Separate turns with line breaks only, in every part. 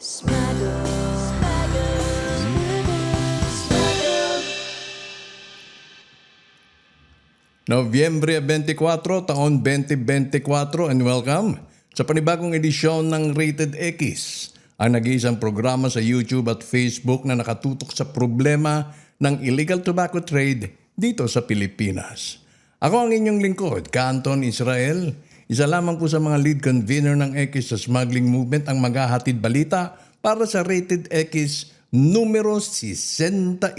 Smuggle. Smuggle. Smuggle.
Nobyembre 24, taon 2024 and welcome sa panibagong edisyon ng Rated X, ang nag-iisang programa sa YouTube at Facebook na nakatutok sa problema ng illegal tobacco trade dito sa Pilipinas. Ako ang inyong lingkod, Canton Israel. Isa lamang po sa mga lead convener ng X sa smuggling movement ang maghahatid balita para sa Rated X numero 65.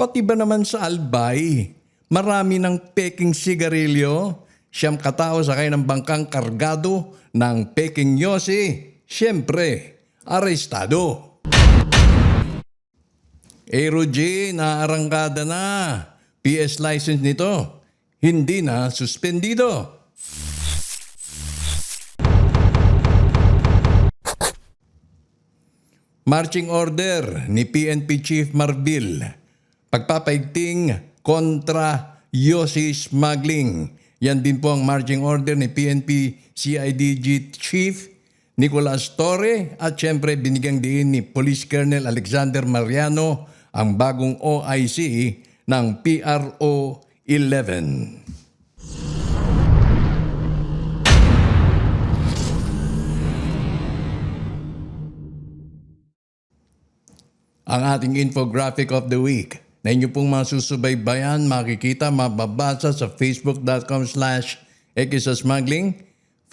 Pati ba naman sa Albay, marami ng peking sigarilyo, siyam katao sakay ng bangkang kargado ng peking yosi, siyempre, arestado. Aero G, naarangkada na. PS license nito, hindi na suspendido. Marching order ni PNP Chief Marbil. Pagpapaigting kontra Yossi Smuggling. Yan din po ang marching order ni PNP CIDG Chief Nicolas Torre at syempre binigyang diin ni Police Colonel Alexander Mariano ang bagong OIC ng PRO 11. ang ating infographic of the week na inyo pong masusubaybayan, makikita, mababasa sa facebook.com slash smuggling,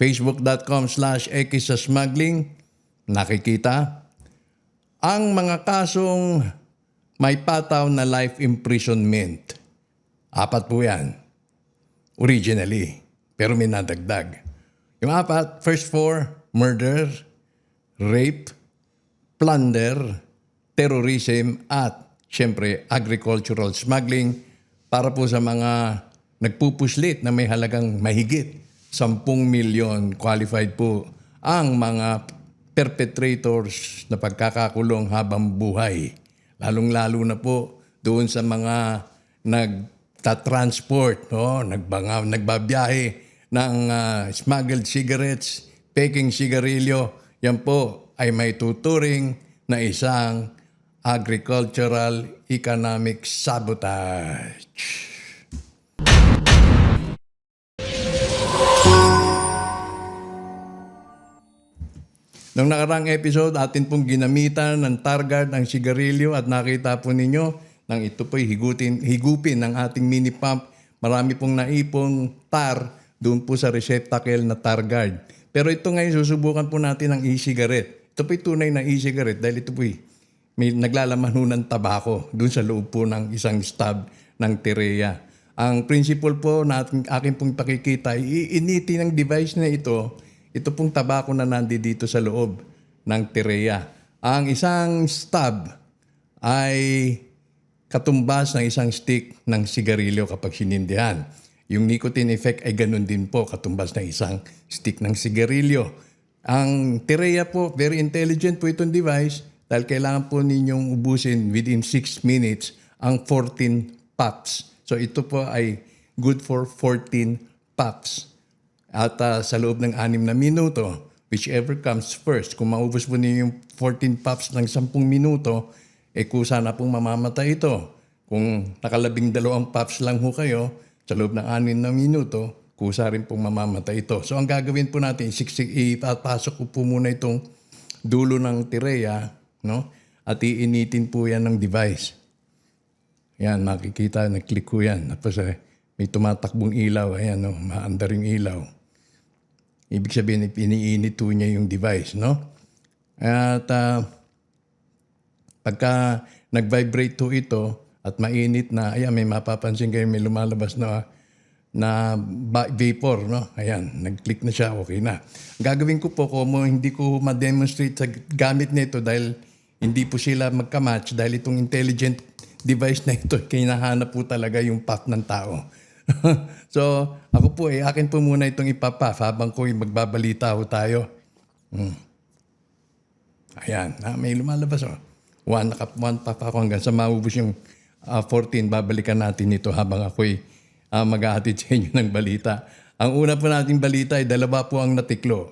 facebook.com slash smuggling, nakikita ang mga kasong may pataw na life imprisonment. Apat po yan. Originally. Pero may nadagdag. Yung apat, first four, murder, rape, plunder, terrorism at siyempre agricultural smuggling para po sa mga nagpupuslit na may halagang mahigit 10 milyon qualified po ang mga perpetrators na pagkakakulong habang buhay. Lalong-lalo na po doon sa mga nagta-transport, no? Nagbanga, nagbabiyahe ng ah, smuggled cigarettes, peking sigarilyo. Yan po ay may tuturing na isang agricultural economic sabotage. Nung nakarang episode, atin pong ginamitan ng target ng sigarilyo at nakita po ninyo nang ito po'y higutin, higupin ng ating mini pump. Marami pong naipong tar doon po sa receptacle na tar. Pero ito ngayon, susubukan po natin ng e-cigarette. Ito po'y tunay na e-cigarette dahil ito po'y may naglalaman ng tabako doon sa loob po ng isang stab ng tireya. Ang principle po na ating, aking pong pakikita, iiniti ng device na ito, ito pong tabako na nandi dito sa loob ng tireya. Ang isang stab ay katumbas ng isang stick ng sigarilyo kapag sinindihan. Yung nicotine effect ay ganun din po, katumbas ng isang stick ng sigarilyo. Ang Tireya po, very intelligent po itong device dahil kailangan po ninyong ubusin within 6 minutes ang 14 puffs. So ito po ay good for 14 puffs. At ah, sa loob ng 6 na minuto, whichever comes first, kung maubos po ninyo yung 14 puffs ng 10 minuto, eh kusa na pong mamamatay ito. Kung nakalabing dalawang puffs lang ho kayo, sa loob ng 6 na minuto, kusa rin pong mamamatay ito. So ang gagawin po natin, siksik, ipapasok ko po muna itong dulo ng tireya, no? At iinitin po yan ng device. Yan, makikita, nag-click ko yan. Tapos eh, may tumatakbong ilaw. Ayan, no? maandar yung ilaw. Ibig sabihin, iniinit po niya yung device, no? At ah, pagka nag-vibrate to ito at mainit na, ayan, may mapapansin kayo, may lumalabas na na vapor, no? Ayan, nag-click na siya, okay na. Gagawin ko po, kung hindi ko ma-demonstrate sa gamit nito dahil hindi po sila magka-match dahil itong intelligent device na ito, kinahanap po talaga yung puff ng tao. so, ako po eh, akin po muna itong ipapaf habang ko magbabalita ho tayo. Hmm. Ayan, ah, may lumalabas oh. One, naka, one puff ako hanggang sa maubos yung ah, 14. Babalikan natin ito habang ako'y uh, mag-ahatid sa inyo ng balita. Ang una po nating balita ay dalawa po ang natiklo.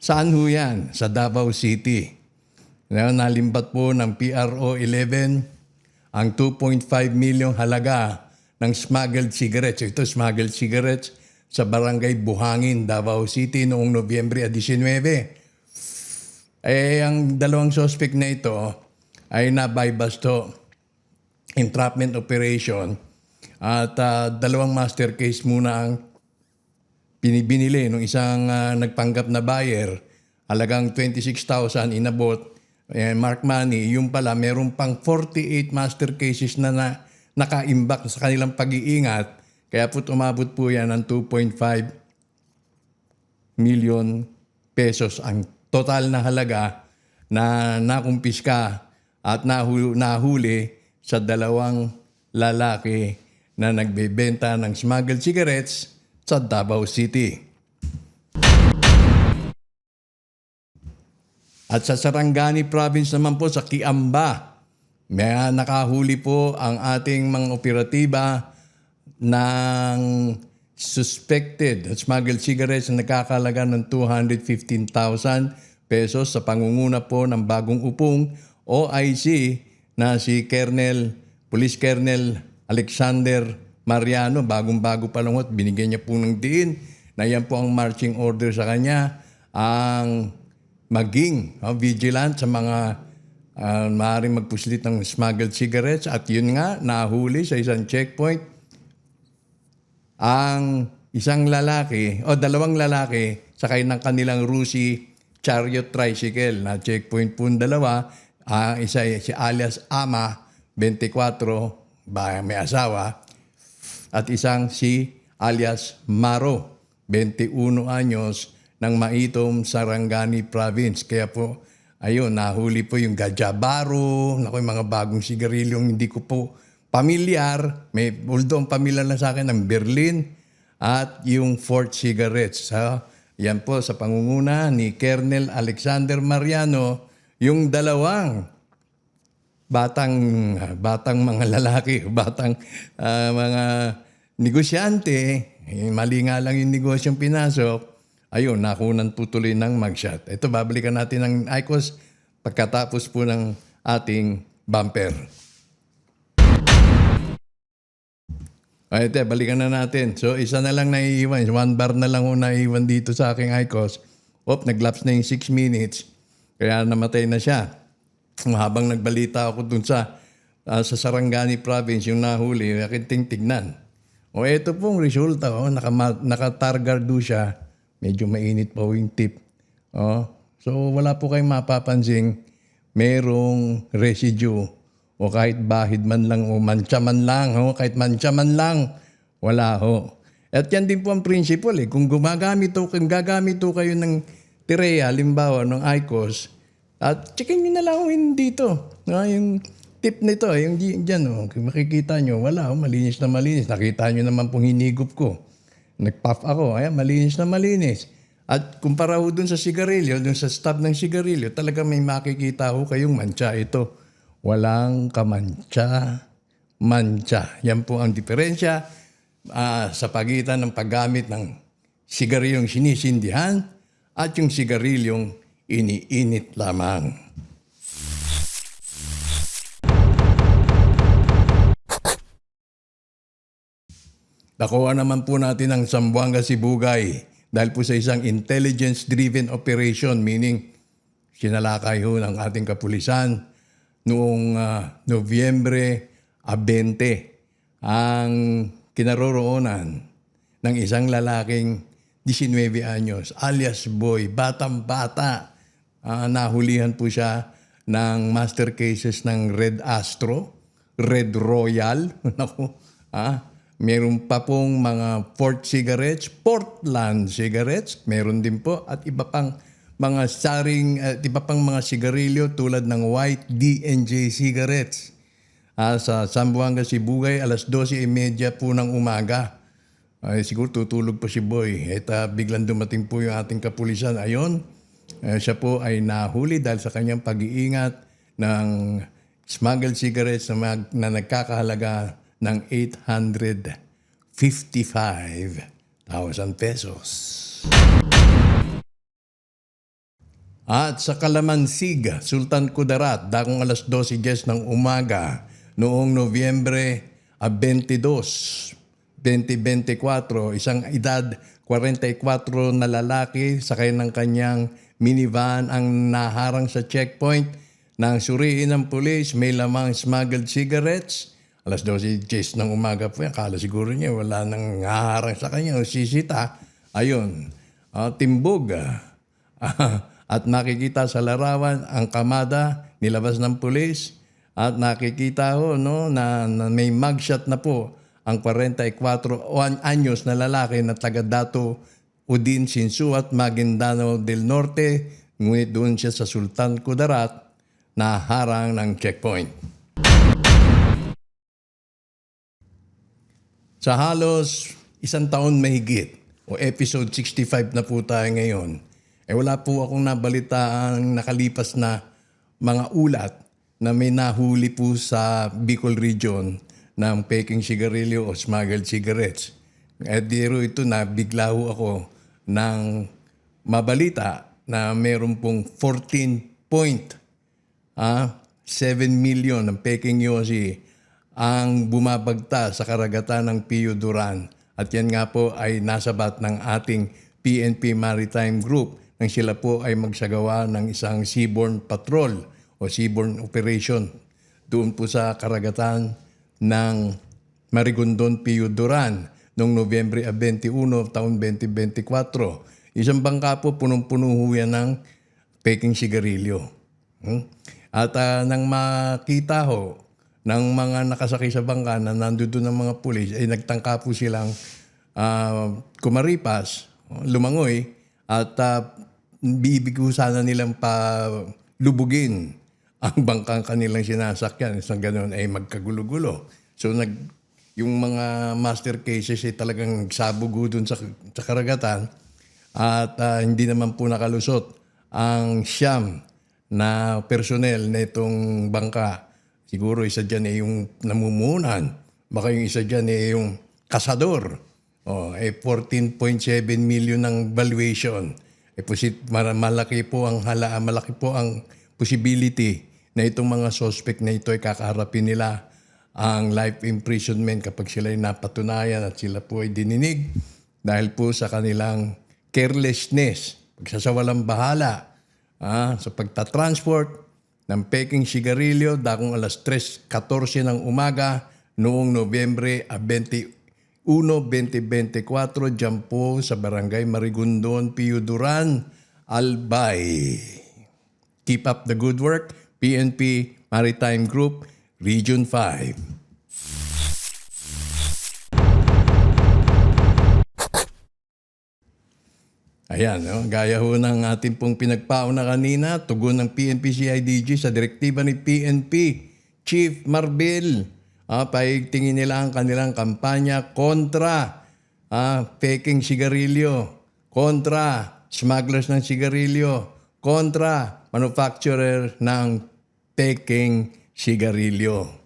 Saan ho yan? Sa Davao City. Ngayon, nalimbat po ng PRO 11 ang 2.5 milyong halaga ng smuggled cigarettes. Ito, smuggled cigarettes sa barangay Buhangin, Davao City noong Nobyembre 19. Eh, ang dalawang suspect na ito ay nabaybas to entrapment operation at ah, dalawang master case muna ang binibinili ng isang ah, nagpanggap na buyer, halagang 26,000 inabot, eh, mark money, yung pala meron pang 48 master cases na, na nakaimbak sa kanilang pag-iingat, kaya po umabot po yan ng 2.5 million pesos ang total na halaga na nakumpiska at nahuli, nahuli sa dalawang lalaki na nagbebenta ng smuggled cigarettes sa Davao City. At sa Sarangani Province naman po sa Kiamba, may nakahuli po ang ating mga operatiba ng suspected smuggled cigarettes na nakakalaga ng 215,000 pesos sa pangunguna po ng bagong upong OIC na si Colonel, Police Colonel Alexander Mariano. Bagong-bago pa lang at binigyan niya po ng diin na yan po ang marching order sa kanya. Ang maging oh, vigilant sa mga uh, maaaring magpuslit ng smuggled cigarettes at yun nga, nahuli sa isang checkpoint ang isang lalaki o dalawang lalaki sakay ng kanilang Rusi chariot tricycle na checkpoint po ang dalawa. Ah, isa si alias Ama, 24, ba, may asawa. At isang si alias Maro, 21 anyos, ng Maitom, Sarangani Province. Kaya po, ayun, nahuli po yung Gajabaro, naku, yung mga bagong sigarilyong hindi ko po pamilyar. May, although ang pamilyar lang sa akin ng Berlin at yung Fort Cigarettes. Ha? Yan po sa pangunguna ni Colonel Alexander Mariano, yung dalawang batang batang mga lalaki, batang ah, mga negosyante, eh, mali nga lang yung negosyong pinasok, ayun, nakunan po tuloy ng mugshot. Ito, babalikan natin ng ICOS pagkatapos po ng ating bumper. Ay, ito, balikan na natin. So, isa na lang naiiwan. One bar na lang ho naiiwan dito sa aking ICOS. Op, naglaps na yung 6 minutes. Kaya namatay na siya. Habang nagbalita ako dun sa ah, sa Sarangani province, yung nahuli, akin tingnan. O ito pong resulta, oh, naka, nakatargardo siya. Medyo mainit pa ho yung tip. Oh, so wala po kayong mapapansing merong residue o kahit bahid man lang o mancha man lang, oh, kahit mancha man lang, wala ho. At yan din po ang principle eh. Kung gumagamit o kung gagamit ho kayo ng tireya, halimbawa ng ICOS, at checkin nyo na lang ho yun dito. No, yung tip nito, yung di- dyan, oh, makikita nyo, wala, oh, malinis na malinis. Nakita nyo naman pong hinigop ko. Nag-puff ako, ayan, malinis na malinis. At kumpara ho dun sa sigarilyo, dun sa stub ng sigarilyo, talaga may makikita ho kayong mancha. Ito, walang kamantsa, mancha. Yan po ang diferensya ah, sa pagitan ng paggamit ng sigarilyong sinisindihan at yung sigarilyong iniinit lamang. Nakuha naman po natin ang Sambuanga Sibugay dahil po sa isang intelligence-driven operation, meaning sinalakay ho ng ating kapulisan noong ah, Nobyembre ah, 20 ang kinaroroonan ng isang lalaking 19 anyos alias Boy, batang-bata. Ah, nahulihan po siya ng master cases ng Red Astro, Red Royal, naku, ah, meron pa pong mga Fort cigarettes, Portland cigarettes, meron din po at iba pang mga saring at iba pang mga sigarilyo tulad ng white D&J cigarettes. Ah, sa Zamboanga, Sibugay, alas 12.30 po ng umaga. Ay, siguro tutulog pa si Boy. At ah, biglang dumating po yung ating kapulisan. Ayon, eh, siya po ay nahuli dahil sa kanyang pag-iingat ng smuggled cigarettes na, mag, na nagkakahalaga ng 855,000 pesos. At sa Kalamansig, Sultan Kudarat, dakong alas 12.10 ng umaga noong Nobyembre ah, 22, 2024, isang edad 44 na lalaki sakay ng kanyang minivan ang naharang sa checkpoint nang suriin ng pulis may lamang smuggled cigarettes. Alas 12.10 ng umaga po yan. Kala siguro niya wala nang haharang sa kanya o sisita. Ayun, ah, timbog. ah, at nakikita sa larawan ang kamada nilabas ng pulis at nakikita ho no na, na may mugshot na po ang 44 o an- anyos na lalaki na taga Dato Udin Sinsuat Maguindanao del Norte ngunit doon siya sa Sultan Kudarat na harang ng checkpoint. Sa halos isang taon mahigit o episode 65 na po tayo ngayon, eh wala po akong nabalitaan nakalipas na mga ulat na may nahuli po sa Bicol region ng peking sigarilyo o smuggled cigarettes. Eh diro ito na bigla ho ako ng mabalita na meron pong 14 point ah, 7 million ng Peking Yossi ang bumabagta sa karagatan ng Pio Duran. At yan nga po ay nasa bat ng ating PNP Maritime Group nang sila po ay magsagawa ng isang seaborne patrol o seaborne operation doon po sa karagatan ng Marigondon Pio Duran noong Nobyembre 21 taon 2024. Isang bangka po punong-puno yan ng peking sigarilyo. Hmm? At ah, nang makita ho ng mga nakasakay sa bangka na nandoon ng mga pulis, ay nagtangka po silang ah, kumaripas, lumangoy, at uh, bibig ko sana nilang pa ang bangkang kanilang sinasakyan. Isang ganun ay magkagulo-gulo. So nag, yung mga master cases ay talagang nagsabugo dun sa, sa karagatan at ah, hindi naman po nakalusot ang siyam na personnel na itong bangka. Siguro isa dyan ay yung namumunan. Baka yung isa dyan ay yung kasador. Oh, eh 14.7 million ng valuation. Eh posit malaki po ang hala, malaki po ang possibility na itong mga suspect na ito ay kakaharapin nila ang life imprisonment kapag sila ay napatunayan at sila po ay dininig dahil po sa kanilang carelessness, pagsasawalang bahala ah, sa pagtatransport ng peking sigarilyo dakong alas 3.14 ng umaga noong Nobyembre ah, 21, 2024 dyan po sa Barangay Marigondon, Pio Duran, Albay. Keep up the good work, PNP Maritime Group, Region 5. Ayan, no? gaya ho ng ating pong pinagpauna kanina, tugon ng PNP CIDG sa direktiba ni PNP Chief Marbil. Ah, paigtingin nila ang kanilang kampanya kontra ah, peking sigarilyo, kontra smugglers ng sigarilyo, kontra manufacturer ng peking sigarilyo.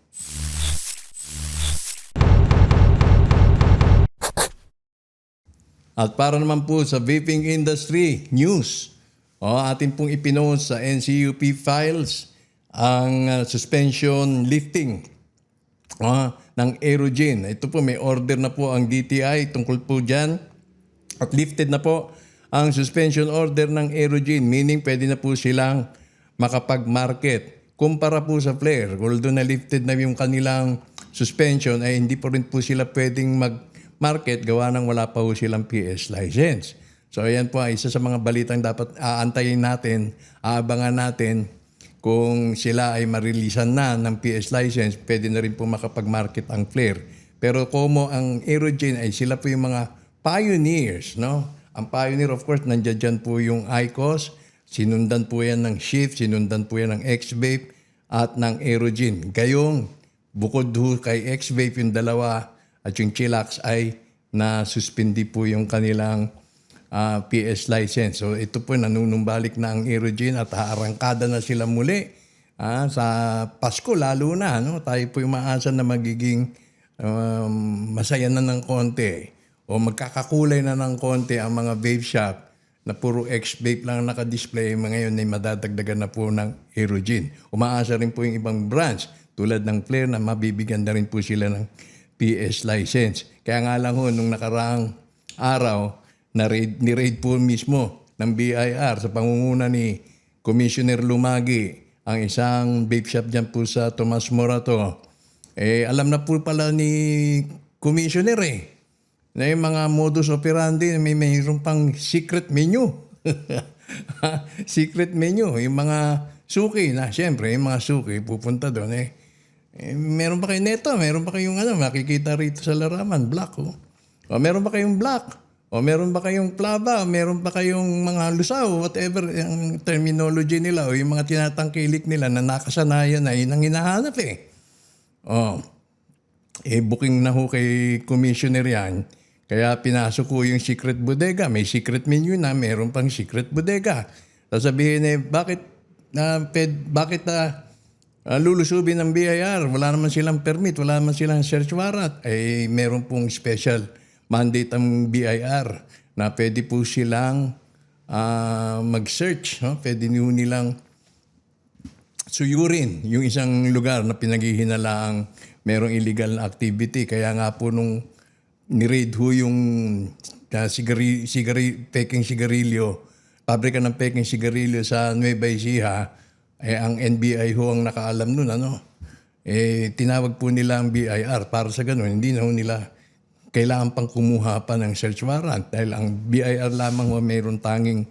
At para naman po sa vaping industry news, o atin pong ipinost sa NCUP files ang uh, suspension lifting ah, ng Aerogen. Ito po may order na po ang DTI tungkol po dyan. At lifted na po ang suspension order ng Aerogen, meaning pwede na po silang makapag-market. Kumpara po sa Flair, although na lifted na yung kanilang suspension, ay hindi po rin po sila pwedeng mag-market gawa ng wala pa po silang PS license. So ayan po ay isa sa mga balitang dapat aantayin natin, aabangan natin kung sila ay marilisan na ng PS license, pwede na rin po makapag-market ang Flair. Pero como ang Aerogen ay sila po yung mga pioneers, no? Ang pioneer of course, nandiyan dyan po yung ICOS, sinundan po yan ng Shift, sinundan po yan ng X-Vape at ng Aerogen. Gayong bukod ho kay X-Vape yung dalawa at yung Chillax ay na-suspindi po yung kanilang ah, PS license. So ito po nanunumbalik na ang Aerogen at haarangkada na sila muli Ah, sa Pasko lalo na, no? tayo po umaasa na magiging um, masaya na ng konti o magkakakulay na ng konti ang mga vape shop na puro ex-vape lang nakadisplay ngayon ay madadagdagan na po ng Aerogen. Umaasa rin po yung ibang branch tulad ng Flair na mabibigyan na rin po sila ng PS license. Kaya nga lang ho, nung nakaraang araw, na-raid, ni-raid po mismo ng BIR sa pangunguna ni Commissioner Lumagi ang isang vape shop dyan po sa Tomas Morato. Eh, alam na po pala ni Commissioner eh na yung mga modus operandi may mayroon pang secret menu. secret menu. Yung mga suki na, siyempre, yung mga suki pupunta doon eh. Eh meron ba kayo neto? Meron ba kayong ano, makikita rito sa laraman, black oh. O meron ba kayong black? O meron ba kayong plava? O meron ba kayong mga lusaw? Whatever ang terminology nila o yung mga tinatangkilik nila na nakasanayan na yun ang hinahanap eh. Oh, eh booking na ho kay commissioner yan. Kaya pinasok ko yung secret bodega. May secret menu na, meron pang secret bodega. Sasabihin eh, bakit na ped, bakit na ah, lulusubin ng BIR? Wala naman silang permit, wala naman silang search warrant. Eh, meron pong special mandate ang BIR na pwede po silang ah, mag-search. No? Pwede nyo nilang suyurin yung isang lugar na pinaghihinalaang merong illegal na activity. Kaya nga po nung ni-raid ho yung uh, sigari, sigari, peking sigarilyo, pabrika ng peking sigarilyo sa Nueva Ecija, eh, ang NBI ho ang nakaalam nun, ano? Eh, tinawag po nila ang BIR para sa ganun. Hindi na ho nila kailangan pang kumuha pa ng search warrant dahil ang BIR lamang ho mayroon tanging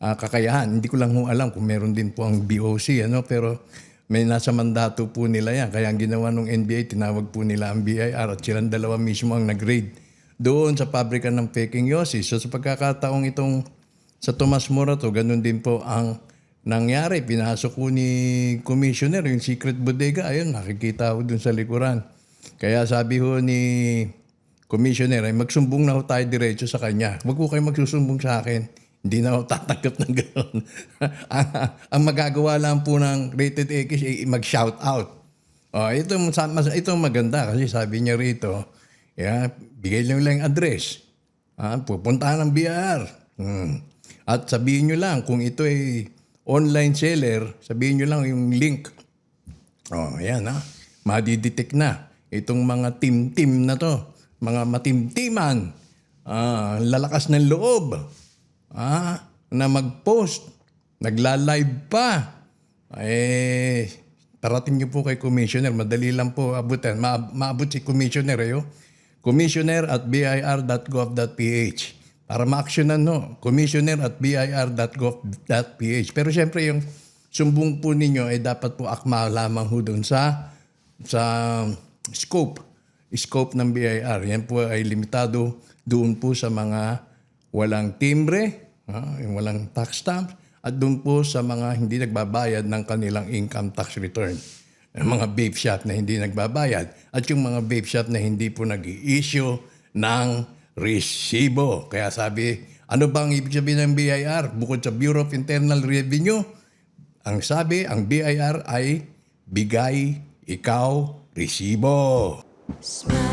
ah, kakayahan. Hindi ko lang ho alam kung meron din po ang BOC, ano? Pero may nasa mandato po nila yan. Kaya ang ginawa ng NBA, tinawag po nila ang BIR at silang dalawa mismo ang nag-raid doon sa pabrika ng peking Yossi. So sa pagkakataong itong sa Tomas Morato, ganun din po ang nangyari. Pinasok ko ni Commissioner yung secret bodega. Ayun, nakikita ko dun sa likuran. Kaya sabi ho ni Commissioner, ay magsumbong na ho tayo diretso sa kanya. Huwag ko kayo magsusumbong sa akin. Hindi na ako tatanggap ng gano'n. ang, ang magagawa lang po ng rated X ay mag-shout out. Oh, ito, ito maganda kasi sabi niya rito, yeah, bigay lang lang address. Ah, pupuntahan ng BR. Hmm. At sabihin nyo lang kung ito ay online seller, sabihin nyo lang yung link. Oh, ayan ha. Madidetect na itong mga team-team na to. Mga matimtiman. Ah, lalakas ng loob. Ah, na mag-post. Nagla-live pa. Eh, parating niyo po kay Commissioner. Madali lang po abutan. Ma- maabot si Commissioner. Eh, oh. Commissioner at bir.gov.ph para ma-actionan no. Commissioner at bir.gov.ph. Pero siyempre yung sumbong po ninyo ay dapat po akma lamang ho doon sa sa scope scope ng BIR. Yan po ay limitado doon po sa mga walang timbre, ah, yung walang tax stamp, at doon po sa mga hindi nagbabayad ng kanilang income tax return. Yung mga vape shop na hindi nagbabayad at yung mga vape shop na hindi po nag issue ng resibo. Kaya sabi, ano bang ibig sabihin ng BIR? Bukod sa Bureau of Internal Revenue, ang sabi, ang BIR ay bigay, ikaw, resibo.
Smile.